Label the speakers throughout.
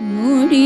Speaker 1: மொழி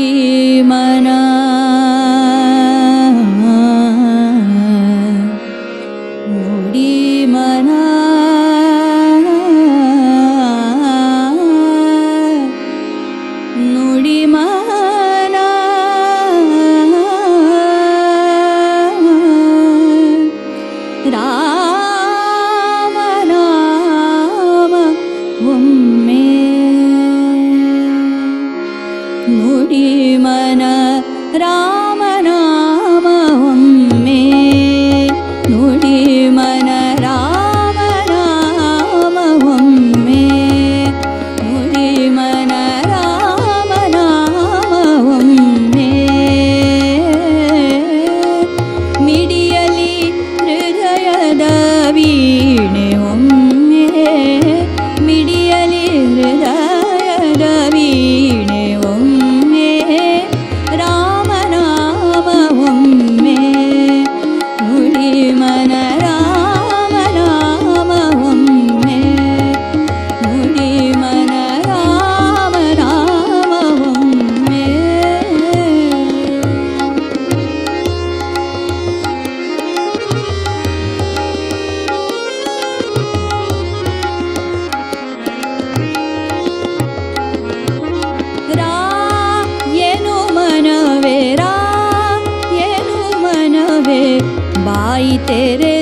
Speaker 1: নিতে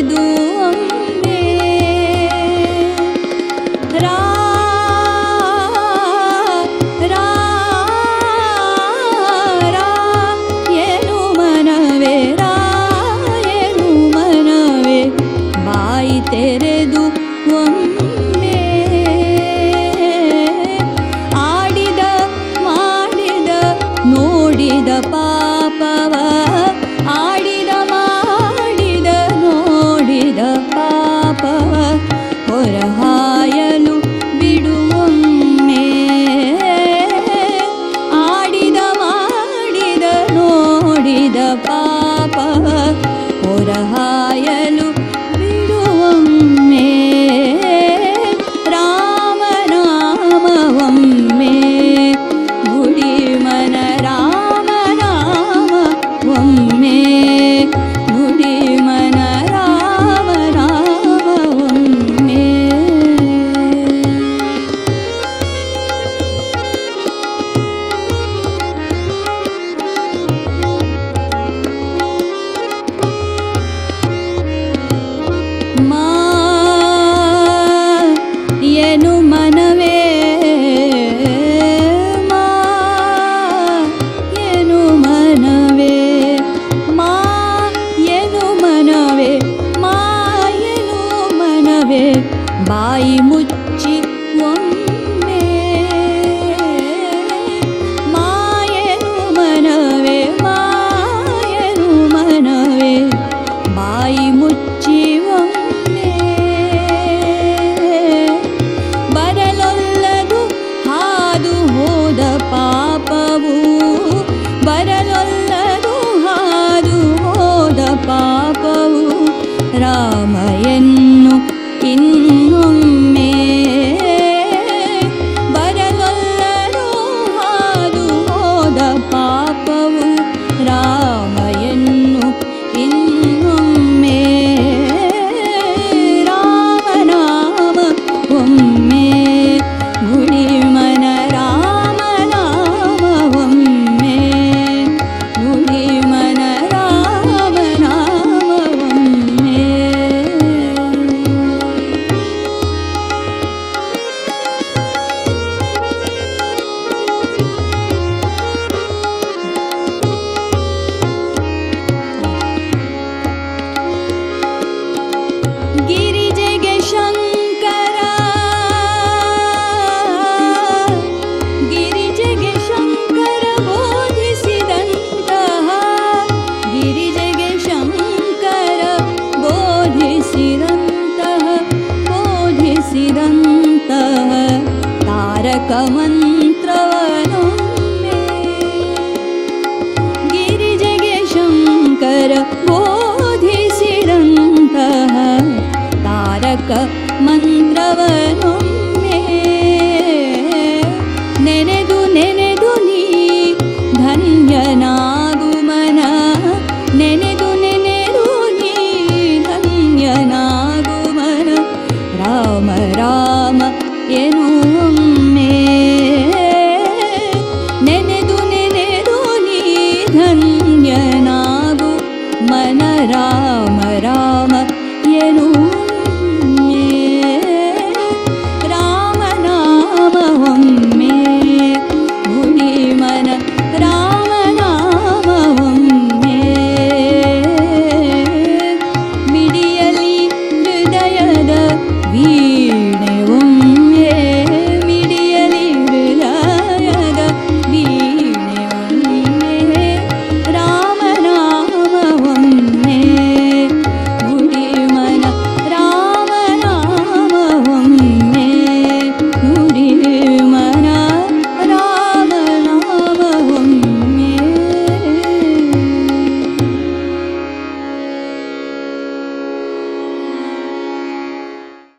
Speaker 1: पापः पुरहाय ಬಾಯಿ ಮುಚ್ಚಿ ಒಮ್ಮೆ ಮಾಯನು ಮನವೇ ಮಾಯನು ಮನವೇ ಬಾಯಿ ಮುಚ್ಚಿ ಒಮ್ಮೆ ಬರಲೊಲ್ಲದು ಹಾದು ಹೋದ ಪಾ मन्त्रवद मे शङ्कर बोधिशिरङ्कः तारक मन्त्रव